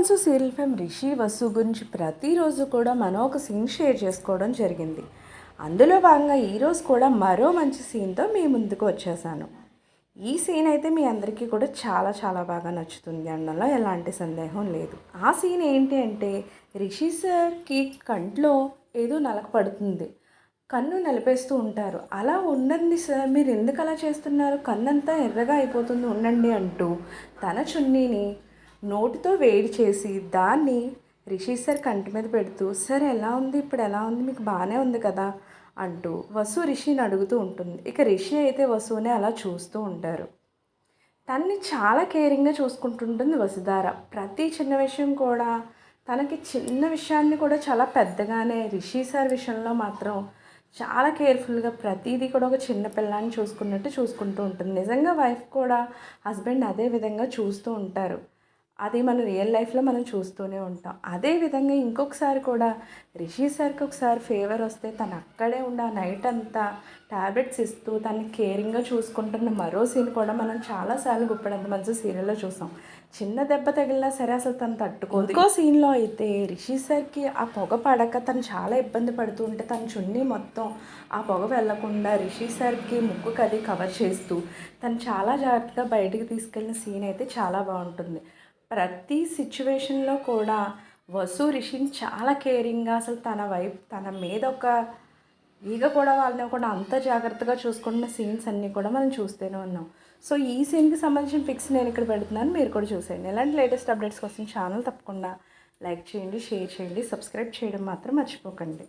మనసు serial fame Rishi Vasu గురించి ప్రతిరోజు కూడా మనం ఒక సీన్ షేర్ చేసుకోవడం జరిగింది. అందులో భాగంగా ఈరోజు కూడా మరో మంచి సీన్తో మీ ముందుకు వచ్చేసాను. ఈ సీన్ అయితే మీ అందరికీ కూడా చాలా చాలా బాగా నచ్చుతుంది. అనడంలో ఎలాంటి సందేహం లేదు. ఆ సీన్ ఏంటి అంటే రిషి సార్కి కంట్లో ఏదో నలక పడుతుంది. కన్ను నలిపేస్తూ ఉంటారు. అలా ఉండండి సార్ మీరు ఎందుకు అలా చేస్తున్నారు? కన్నంతా ఎర్రగా అయిపోతుంది ఉండండి అంటూ తన చున్నీని నోటితో వేడి చేసి దాన్ని రిషి సార్ కంటి మీద పెడుతూ సార్ ఎలా ఉంది? ఇప్పుడు ఎలా ఉంది? మీకు బాగానే ఉంది కదా? అంటూ వసు రిషిని అడుగుతూ ఉంటుంది. ఇక రిషి అయితే వసుని అలా చూస్తూ ఉంటారు. తన్ని చాలా కేరింగ్గా చూసుకుంటుంటుంది వసుధార. ప్రతి చిన్న విషయం కూడా తనకి చిన్న విషయాన్ని కూడా చాలా పెద్దగానే రిషి సార్ విషయంలో మాత్రం చాలా కేర్ఫుల్గా ప్రతిదీ కూడా ఒక చిన్న పిల్లాన్ని చూసుకున్నట్టు చూసుకుంటూ ఉంటుంది. నిజంగా వైఫ్ కూడా హస్బెండ్ అదే విధంగా చూస్తూ ఉంటారు. అది మన రియల్ లైఫ్లో మనం చూస్తూనే ఉంటాం. అదే విధంగా ఇంకొకసారి కూడా రిషి సార్కి ఒకసారి ఫేవర్ వస్తే తను అక్కడే ఉండి ఆ నైట్ అంతా టాబ్లెట్స్ ఇస్తూ తను కేరింగ్గా చూసుకుంటున్న మరో సీన్ కూడా మనం చాలాసార్లు గుప్పడంత మంచి సీరియల్లో చూసాం. చిన్న దెబ్బ తగిలినా సరే అసలు తను తట్టుకోదు. ఇంకో సీన్లో అయితే రిషి సార్కి ఆ పొగ పడక తను చాలా ఇబ్బంది పడుతూ ఉంటే తన చున్నీ మొత్తం ఆ పొగ వెళ్ళకుండా రిషి సార్కి ముక్కు కది కవర్ చేస్తూ తను చాలా జాగ్రత్తగా బయటికి తీసుకెళ్ళిన సీన్ అయితే చాలా బాగుంటుంది. ప్రతి సిచ్యువేషన్లో కూడా వసు రిషిని చాలా కేరింగ్గా అసలు తన వైపు తన మీద ఒక ఈగ కూడా వాళ్ళని కూడా అంత జాగ్రత్తగా చూసుకుంటున్న సీన్స్ అన్నీ కూడా మనం చూస్తూనే ఉన్నాం. సో ఈ సీన్కి సంబంధించిన పిక్స్ నేను ఇక్కడ పెడుతున్నాను. మీరు కూడా చూసేయండి. ఇలాంటి లేటెస్ట్ అప్డేట్స్ కోసం ఛానల్ తప్పకుండా లైక్ చేయండి షేర్ చేయండి సబ్స్క్రైబ్ చేయడం మాత్రం మర్చిపోకండి.